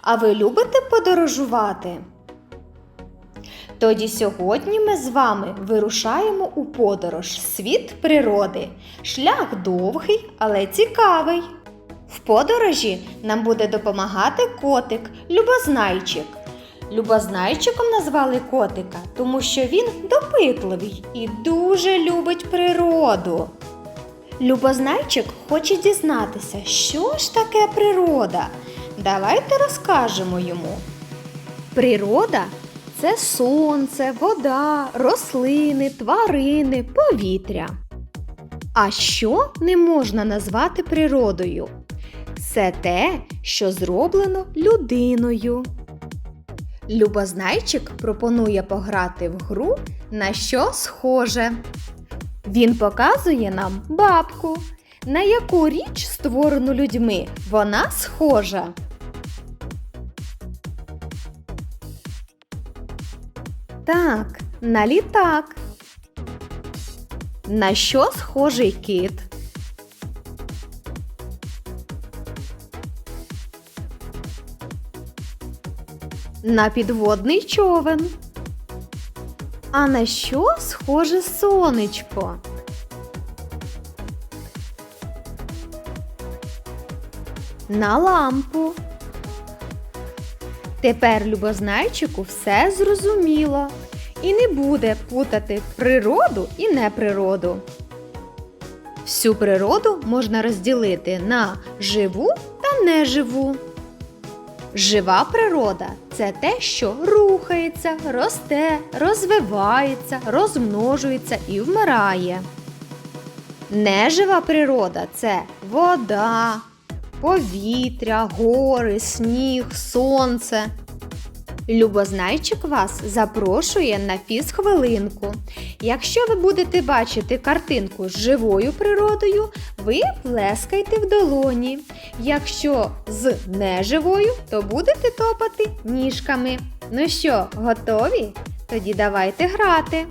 А ви любите подорожувати? Тоді сьогодні ми з вами вирушаємо у подорож світ природи. Шлях довгий, але цікавий. В подорожі нам буде допомагати котик Любознайчик. Любознайчиком назвали котика, тому що він допитливий і дуже любить природу. Любознайчик хоче дізнатися, що ж таке природа. Давайте розкажемо йому. Природа це сонце, вода, рослини, тварини, повітря. А що не можна назвати природою? Це те, що зроблено людиною. Любознайчик пропонує пограти в гру на що схоже. Він показує нам бабку, на яку річ створену людьми вона схожа. Так, на літак. На що схожий кит? На підводний човен. А на що схоже сонечко? На лампу. Тепер любознайчику все зрозуміло і не буде путати природу і неприроду. Всю природу можна розділити на живу та неживу. Жива природа це те, що рухається, росте, розвивається, розмножується і вмирає. Нежива природа це вода, повітря, гори, сніг, сонце. Любознайчик вас запрошує на фізхвилинку. Якщо ви будете бачити картинку з живою природою, ви плескайте в долоні. Якщо з неживою, то будете топати ніжками. Ну що, готові? Тоді давайте грати.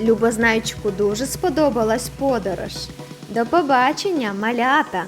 Любознайчику дуже сподобалась подорож. До побачення, малята!